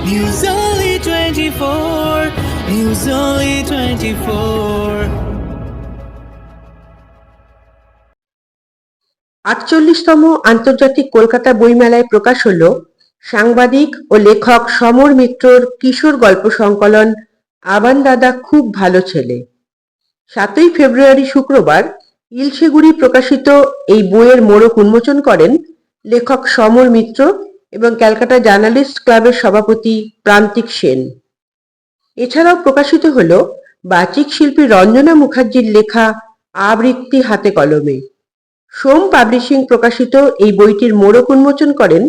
News Only 24. News Only 24. আটচল্লিশতম আন্তর্জাতিক কলকাতা বইমেলায় প্রকাশ হল সাংবাদিক ও লেখক সমর মিত্রর কিশোর গল্প সংকলন, আবান দাদা খুব ভালো ছেলে সাতই ফেব্রুয়ারি শুক্রবার ইলশেগুড়ি প্রকাশিত এই বইয়ের মোড়ক উন্মোচন করেন লেখক সমর মিত্র এবং ক্যালকাটা জার্নালিস্ট ক্লাবের সভাপতি প্রান্তিক সেন। এছাড়াও প্রকাশিত হল বাচিক শিল্পী রঞ্জনা মুখার্জির লেখা আবৃত্তি হাতে কলমে। সোম পাবলিশিং প্রকাশিত এই বইটির মোড়ক উন্মোচন করেন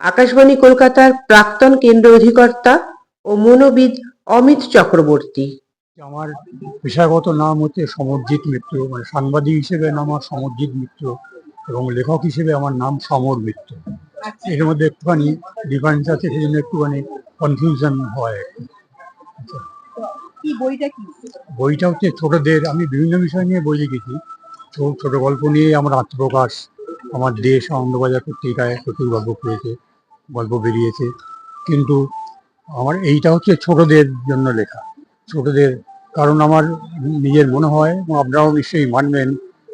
আকাশবাণী কলকাতার প্রাক্তন কেন্দ্র অধিকর্তা ও মনোবিদ অমিত চক্রবর্তী। আমার পেশাগত নাম হচ্ছে সমরজিৎ মিত্র মানে সাংবাদিক হিসেবে নাম আমার সমরজিৎ মিত্র এবং লেখক হিসেবে আমার নাম সমর মিত্র। এর মধ্যে একটুখানি ডিফারেন্স আছে সেই জন্য একটুখানি কনফিউশন হয়। আর কি। আচ্ছা, বইটা হচ্ছে ছোটদের আমি বিভিন্ন বিষয় নিয়ে বই লিখেছি। ছোট গল্প নিয়ে আমার আত্মপ্রকাশ আমার দেশ আনন্দবাজার পত্রিকায় প্রচুর গল্প পেয়েছে গল্প বেরিয়েছে। কিন্তু আমার এইটা হচ্ছে ছোটদের জন্য লেখা। ছোটদের কারণ আমার নিজের মনে হয় আপনারাও নিশ্চয়ই মানবেন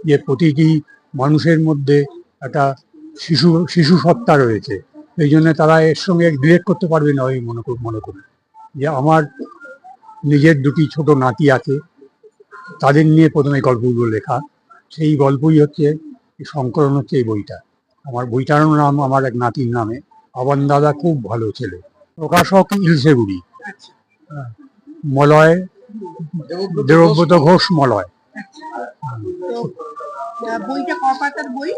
যে প্রতিটি মানুষের মধ্যে একটা শিশু শিশু সত্তা রয়েছে। এই জন্য তারা এর সঙ্গে রিলেট করতে পারবে না আমি মনে করি মনে করি। যে আমার নিজের দুটি ছোট নাতি আছে তাদের নিয়ে প্রথমে গল্পগুলো লেখা। সেই গল্পই হচ্ছে সংকলন হচ্ছে এই বইটা। আমার বইটার নাম আমার এক নাতির নামে আবান দাদা খুব ভালো ছেলে। প্রকাশক ইলশেগুড়ি হ্যাঁ, মলয় দেবব্রত ঘোষ মলয়। বইটা ক পাতার বই?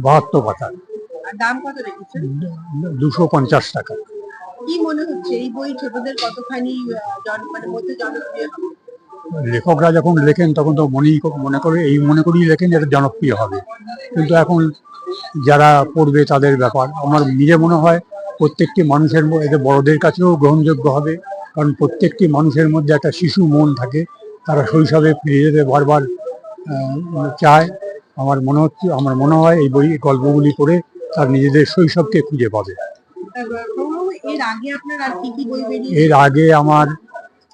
বাহাত্তর আর দাম কত রেখেছেন? দুশো পঞ্চাশ টাকা। কি মনে হচ্ছে এই বই ছোটদের কতখানি মানে মধ্যে জনপ্রিয়? লেখকরা যখন লেখেন তখন তো মনেই মনে করে এই মনে করেই লেখেন এটা জনপ্রিয় হবে। কিন্তু এখন যারা পড়বে তাদের ব্যাপার। আমার নিজে মনে হয় প্রত্যেকটি মানুষের এতে বড়দের কাছেও গ্রহণযোগ্য হবে। কারণ প্রত্যেকটি মানুষের মধ্যে একটা শিশু মন থাকে। তারা শৈশবে ফিরে যেতে বারবার চায়। আমার মনে হচ্ছে আমার মনে হয় এই বই গল্পগুলি পড়ে তার নিজেদের শৈশবকে খুঁজে পাবে। এর আগে আমার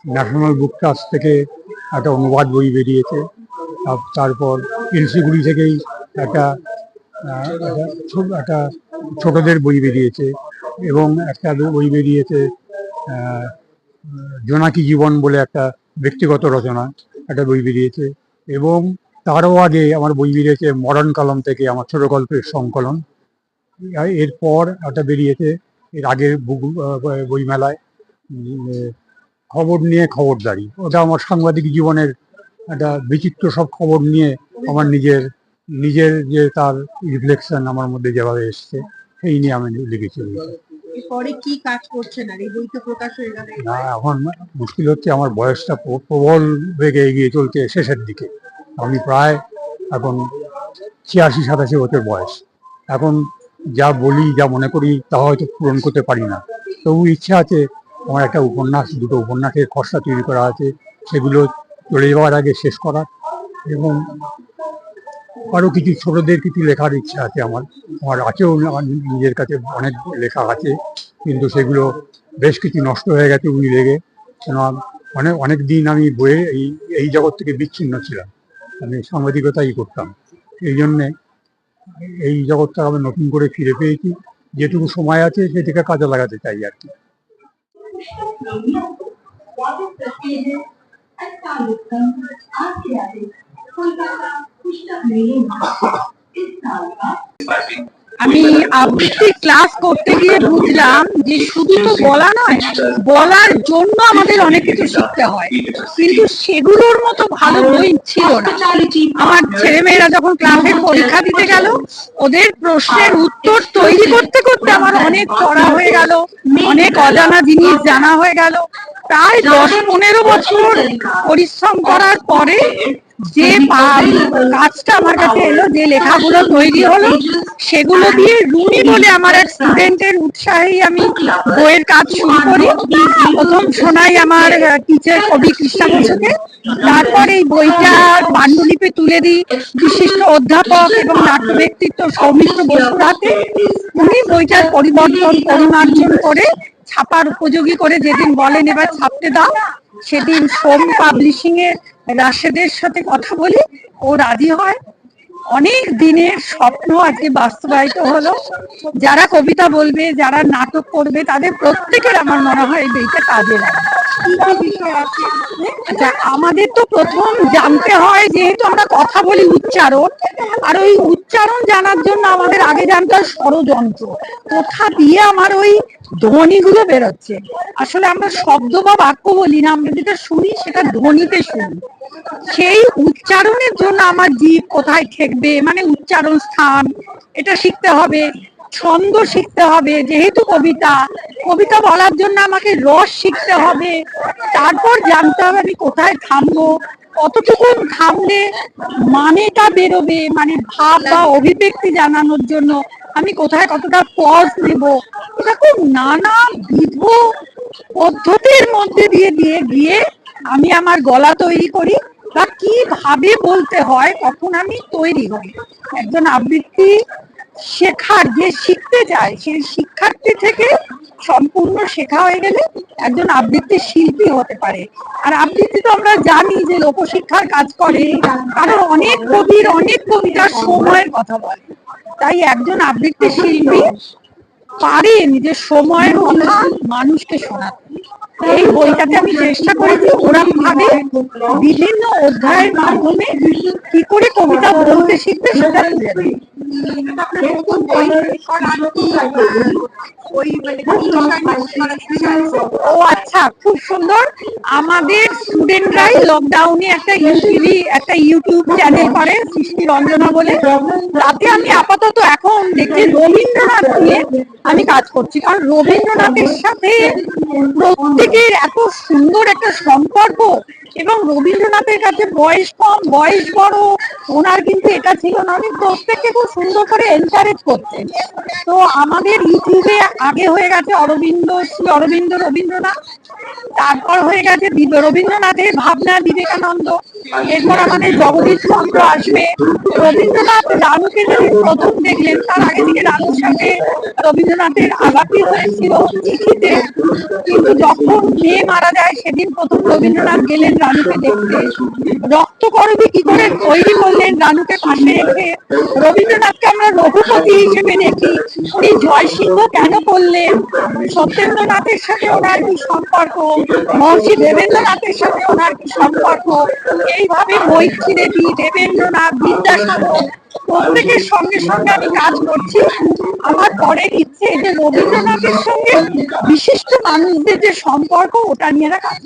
ন্যাশনাল বুক ট্রাস্ট থেকে একটা অনুবাদ বই বেরিয়েছে তার- তারপর এলসিগুড়ি থেকেই একটা একটা ছোটদের বই বেরিয়েছে এবং একটা বই বেরিয়েছে জোনাকি জীবন বলে একটা ব্যক্তিগত রচনা একটা বই বেরিয়েছে এবং তারও আগে আমার বই বেরিয়েছে মডার্ন কলম থেকে আমার ছোট গল্পের সংকলন। এরপর একটা বেরিয়েছে এর আগের বইমেলায় খবর নিয়ে খবরদারি। ওটা আমার সাংবাদিক জীবনের একটা বিচিত্র সব খবর নিয়ে আমার নিজের নিজের যে তার রিফ্লেকশন আমার মধ্যে যেভাবে এসছে সেই নিয়ে আমি লিখেছি। পরে কি কাজ করছেন? আর এই বই তো প্রকাশ হয়ে গেল। না এখন মুশকিল হচ্ছে আমার বয়সটা প্রবল বেগে এগিয়ে চলছে শেষের দিকে। আমি প্রায় এখন ছিয়াশি, সাতাশি বছর বয়স। এখন যা বলি, যা মনে করি, তা হয়তো পূরণ করতে পারি না। তবু ইচ্ছা আছে, আমার একটা উপন্যাস, দুটো উপন্যাসের খসড়া তৈরি করা আছে। সেগুলো চলে যাওয়ার আগে শেষ করা এবং আরও কিছু ছোটদের কিছু লেখার ইচ্ছা আছে আমার। আমার আছেও আমার নিজের কাছে অনেক লেখা আছে, কিন্তু সেগুলো বেশ কিছু নষ্ট হয়ে গেছে উনি লেগে। কেন অনেক অনেক দিন আমি বইয়ে এই এই জগৎ থেকে বিচ্ছিন্ন ছিলাম। আমি সাংবাদিকতাই করতাম। এই জন্যে এই জগৎটা আমি নতুন করে ফিরে পেয়েছি। যেটুকু সময় আছে সেটাকে কাজে লাগাতে চাই আর কি। আমি আবৃত্তি ক্লাস করতে গিয়ে বুঝলাম যে শুধু তো বলা নয়, বলার জন্য আমাদের অনেক কিছু শিখতে হয়। কিন্তু সেগুলোর মতো ভালো বই ছিল না। আমার ছেলেমেয়েরা যখন ক্লাসের পরীক্ষা দিতে গেল, ওদের প্রশ্নের উত্তর তৈরি করতে করতে আমার অনেক পড়া হয়ে গেল, অনেক অজানা জিনিস জানা হয়ে গেল। প্রায় দশ পনেরো বছর পরিশ্রম করার পরে যে কাজটা আমার কাছে এলো যে লেখাগুলো তৈরি হলো সেগুলো দিয়ে রুমি বলে আমার এক স্টুডেন্টের উৎসাহেই আমি বইয়ের কাজ শুরু করি। প্রথম শোনাই আমার টিচার কবি কৃষ্ণা বসুকে তারপর এই বইটা পাণ্ডুলিপি তুলে দিই। বিশিষ্ট অধ্যাপক এবং নাট্য ব্যক্তিত্ব সৌমিত্র বসুর হাতে উনি বইটার পরিবর্তন পরিমার্জন করে ছাপার উপযোগী করে যেদিন বলেন এবার ছাপতে দাও সেদিন সোম পাবলিশিং এর রাশেদের সাথে কথা বলি, ও রাজি হয়। অনেক দিনের স্বপ্ন আজকে বাস্তবায়িত হলো। যারা কবিতা বলবে, যারা নাটক করবে, তাদের প্রত্যেকের আমার মনে হয় এই বইটা কাজে আচ্ছা আমাদের তো প্রথম জানতে হয়, যেহেতু আমরা কথা বলি উচ্চারণ, আর ওই উচ্চারণ জানার জন্য আমাদের আগে জানতে হয় স্বরযন্ত্র কোথা দিয়ে আমার ওই ধ্বনিগুলো বেরোচ্ছে। আসলে আমরা শব্দ বা বাক্য বলি না, আমরা যেটা শুনি সেটা ধ্বনিতে শুনি। সেই উচ্চারণের জন্য আমার জীব কোথায় ঠেকবে? মানে উচ্চারণ স্থান, এটা শিখতে হবে, ছন্দ শিখতে হবে, যেহেতু কবিতা কবিতা বলার জন্য আমাকে রস শিখতে হবে। তারপর জানতে হবে আমি কোথায় থামবো কতটুকু থামলে মানেটা বেরোবে মানে ভাব বা অভিব্যক্তি জানানোর জন্য আমি কোথায় কতটা পজ নেব? এরকম নানা বিধ পদ্ধতির মধ্যে দিয়ে দিয়ে গিয়ে আমি আমার গলা তৈরি করি বা কীভাবে বলতে হয় তখন আমি তৈরি হই। একজন আবৃত্তি শেখার যে শিখতে চায় সেই শিক্ষার্থী থেকে সম্পূর্ণ শেখা হয়ে গেলে একজন আবৃত্তি শিল্পী হতে পারে। আর আবৃত্তি তো আমরা জানি যে লোকশিক্ষার কাজ করে, কারণ অনেক কবির অনেক কবিতার সময়ের কথা বলে। তাই একজন আবৃত্তি শিল্পী পারে যে সময়ের মানুষকে শোনাতে এই বইটাকে আমি চেষ্টা করেছি ওরম ভাবে বিভিন্ন অধ্যায়ের মাধ্যমে কি করে কবিতা বলতে শিখবে সেটা। ও আচ্ছা খুব সুন্দর। আমাদের স্টুডেন্টরাই লকডাউনে একটা ইউটিউবি একটা ইউটিউব চ্যানেল করে, সৃষ্টি রঞ্জনা বলে। তাতে আমি আপাতত এখন দেখি রবীন্দ্রনাথ নিয়ে আমি কাজ করছি। কারণ রবীন্দ্রনাথের সাথে প্রত্যেকের এত সুন্দর একটা সম্পর্ক এবং রবীন্দ্রনাথের কাছে বয়স কম, বয়স বড়, ওনার কিন্তু এটা ছিল না। উনি প্রত্যেককে খুব সুন্দর করে এনকারেজ করতেন। তো আমাদের ইউটিউবে আগে হয়ে গেছে অরবিন্দ, শ্রী অরবিন্দ রবীন্দ্রনাথ। তারপর হয়ে গেছে রবীন্দ্রনাথের ভাবনা বিবেকানন্দ। এরপর আমাদের জগদীশ চন্দ্র আসবে। রবীন্দ্রনাথ রানুকে যদি প্রথম দেখলেন, তার আগে থেকে রানুর সাথে রবীন্দ্রনাথের আলাপি হয়েছিল চিঠিতে। কিন্তু যখন মেয়ে মারা যায়, সেদিন প্রথম রবীন্দ্রনাথ গেলেন রানুকে দেখতে। রক্ত করবি কি করে? তৈরি করলেন রানুকে পাশে রেখে। রবীন্দ্রনাথকে আমরা রঘুপতি হিসেবে দেখি। উনি জয় সিংহ কেন করলেন? সত্যেন্দ্রনাথের সাথে ওনার কি সম্পর্ক মহর্ষি দেবেন্দ্রনাথের সাথে ওনার কি সম্পর্ক? এইভাবে মৈত্রী দেবী দেবেন্দ্রনাথ, বিদ্যাসাগর প্রত্যেকের সঙ্গে সঙ্গে আমি কাজ করছি। আমার পরের ইচ্ছে যে রবীন্দ্রনাথের সঙ্গে বিশিষ্ট মানুষদের যে সম্পর্ক, ওটা নিয়ে কাজ